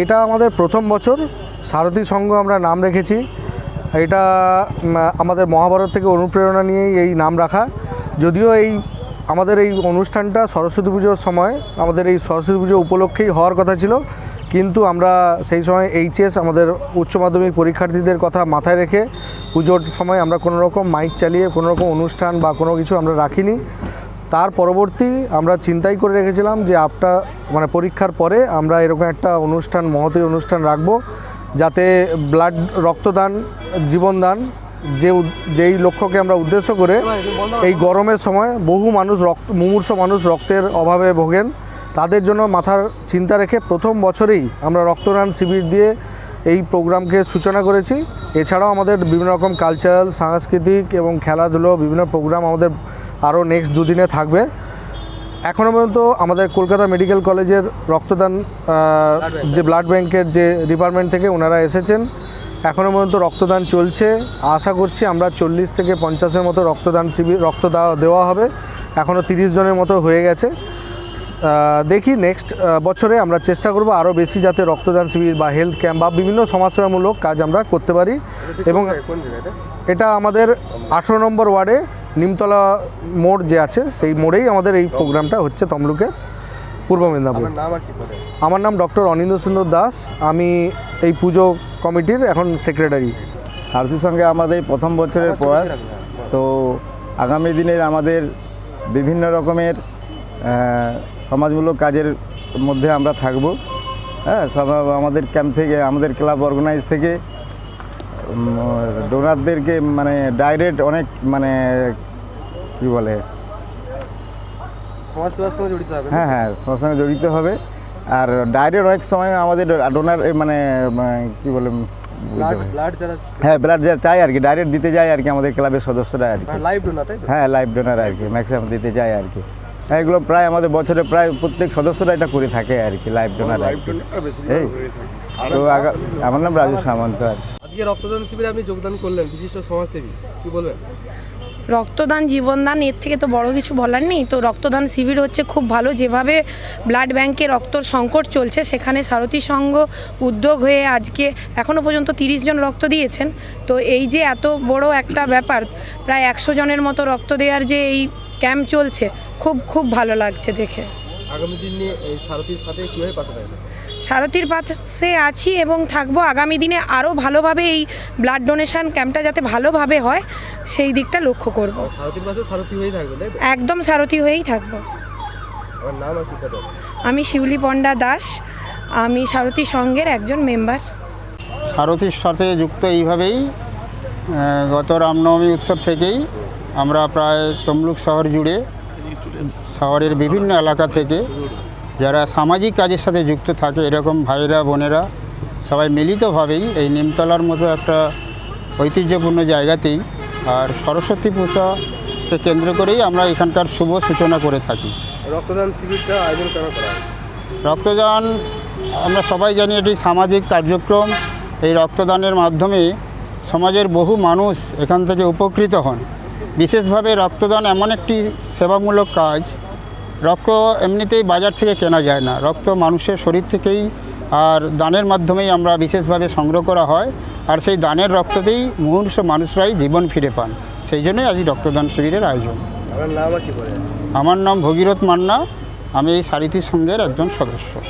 এটা আমাদের প্রথম বছর। সারথী সংঘ আমরা নাম রেখেছি। এটা আমাদের মহাভারত থেকে অনুপ্রেরণা নিয়েই এই নাম রাখা। যদিও এই, আমাদের এই অনুষ্ঠানটা সরস্বতী পুজোর সময়, আমাদের এই সরস্বতী পুজো উপলক্ষেই হওয়ার কথা ছিল। কিন্তু আমরা সেই সময় এইচএস, আমাদের উচ্চ মাধ্যমিক পরীক্ষার্থীদের কথা মাথায় রেখে পুজোর সময় আমরা কোনো রকম মাইক চালিয়ে, কোনো রকম অনুষ্ঠান বা কোনো কিছু আমরা রাখিনি। তার পরবর্তী আমরা চিন্তাই করে রেখেছিলাম যে আপটা মানে পরীক্ষার পরে আমরা এরকম একটা অনুষ্ঠান মহতী অনুষ্ঠান রাখব যাতে ব্লাড রক্তদান, জীবনদান যে যেই লক্ষ্যকে আমরা উদ্দেশ্য করে এই গরমের সময় বহু মানুষ রক্ত, মুমূর্ষ মানুষ রক্তের অভাবে ভোগেন। তাদের জন্য মাথার চিন্তা রেখে প্রথম বছরেই আমরা রক্তদান শিবির দিয়ে এই প্রোগ্রামকে সূচনা করেছি। এছাড়াও আমাদের বিভিন্ন রকম কালচারাল সাংস্কৃতিক এবং খেলাধুলো, বিভিন্ন প্রোগ্রাম আমাদের আরও নেক্সট দুদিনে থাকবে। এখনও পর্যন্ত আমাদের কলকাতা মেডিকেল কলেজের রক্তদান যে ব্লাড ব্যাংকের যে ডিপার্টমেন্ট থেকে ওনারা এসেছেন এখনও পর্যন্ত রক্তদান চলছে। আশা করছি আমরা চল্লিশ থেকে পঞ্চাশের মতো রক্তদান শিবির রক্ত দেওয়া- দেওয়া হবে। এখনও তিরিশ জনের মতো হয়ে গেছে। দেখি নেক্সট বছরে আমরা চেষ্টা করব আরও বেশি যাতে রক্তদান শিবির বা হেলথ ক্যাম্প বা বিভিন্ন সমাজসেবামূলক কাজ আমরা করতে পারি। এবং এটা আমাদের আঠেরো নম্বর ওয়ার্ডে। নিমতলা মোড় যে আছে সেই মোড়েই আমাদের এই প্রোগ্রামটা হচ্ছে তমলুকে পূর্ব মেদিনীপুর। আমার নাম ডক্টর অনিন্দ সুন্দর দাস। আমি এই পুজো কমিটির এখন সেক্রেটারি। সারথীর সঙ্গে আমাদের প্রথম বছরের প্রয়াস। তো আগামী দিনের আমাদের বিভিন্ন রকমের সমাজমূলক কাজের মধ্যে আমরা থাকব। হ্যাঁ সব আমাদের ক্যাম্প থেকে আমাদের ক্লাব অর্গানাইজ থেকে ডোনারদেরকে মানে ডাইরেক্ট অনেক মানে কি বলে? সমাজসেবার সঙ্গে জড়িত হবে। হ্যাঁ হ্যাঁ সবার সঙ্গে জড়িত হবে। আর ডাইরেক্ট অনেক সময় আমাদের ডোনার মানে মানে কি বলে ব্লাড যারা হ্যাঁ ব্লাড যা চাই আর কি ডাইরেক্ট দিতে যায় আর কি আমাদের ক্লাবের সদস্যরা আর কি। লাইভ ডোনার হ্যাঁ লাইভ ডোনার আর কি ম্যাক্সিমাম দিতে যায় আর কি। হ্যাঁ এগুলো প্রায় আমাদের বছরে প্রায় প্রত্যেক সদস্যরা এটা করে থাকে আর কি লাইভ ডোনার আর কি। এই তো আমার নাম রাজু সামন্ত আর কি। আজকে রক্তদান শিবিরে আপনি যোগদান করলেন বিশিষ্ট সমাজসেবী কি বলবেন? রক্তদান, জীবনদান, এর থেকে তো বড় কিছু বলার নেই। তো রক্তদান শিবির হচ্ছে খুব ভালো। যেভাবে ব্লাড ব্যাংকে রক্তর সংকট চলছে, সেখানে সারথী সংঘ উদ্যোগ হয়ে আজকে এখনও পর্যন্ত তিরিশ জন রক্ত দিয়েছেন। তো এই যে এত বড় একটা ব্যাপার, প্রায় একশো জনের মতো রক্ত দেওয়ার যে এই ক্যাম্প চলছে, খুব খুব ভালো লাগছে দেখে। আগামী দিন সাথে কীভাবে পাশে সারথীর পাশে আছি এবং থাকব আগামী দিনে আরও ভালোভাবে এই ব্লাড ডোনেশন ক্যাম্পটা যাতে ভালোভাবে হয় সেই দিকটা লক্ষ্য করব। একদম সারথি হয়েই থাকব। আমার নাম আর কি পদ আমি শিউলি পণ্ডা দাস আমি সারথী সংঘের একজন মেম্বার সারথীর সাথে যুক্ত এইভাবেই গত রামনবমী উৎসব থেকেই আমরা প্রায় তমলুক শহর জুড়ে শহরের বিভিন্ন এলাকা থেকে যারা সামাজিক কাজের সাথে যুক্ত থাকে এরকম ভাইরা বোনেরা সবাই মিলিতভাবেই এই নিমতলার মতো একটা ঐতিহ্যপূর্ণ জায়গাতেই আর সরস্বতী পূজাকে কেন্দ্র করেই আমরা এখানকার শুভ সূচনা করে থাকি। রক্তদান শিবিরটা আয়োজন করা রক্তদান আমরা সবাই জানি এটি সামাজিক কার্যক্রম। এই রক্তদানের মাধ্যমে সমাজের বহু মানুষ এখান থেকে উপকৃত হন। বিশেষভাবে রক্তদান এমন একটি সেবামূলক কাজ রক্ত এমনিতেই বাজার থেকে কেনা যায় না। রক্ত মানুষের শরীর থেকেই আর দানের মাধ্যমেই আমরা বিশেষভাবে সংগ্রহ করা হয়। আর সেই দানের রক্ততেই মুহূর্ষ মানুষরাই জীবন ফিরে পান। সেই জন্যই আজ রক্তদান শিবিরের আয়োজন। আমার নাম ভগীরথ মান্না। আমি এই সারিথি সংঘের একজন সদস্য।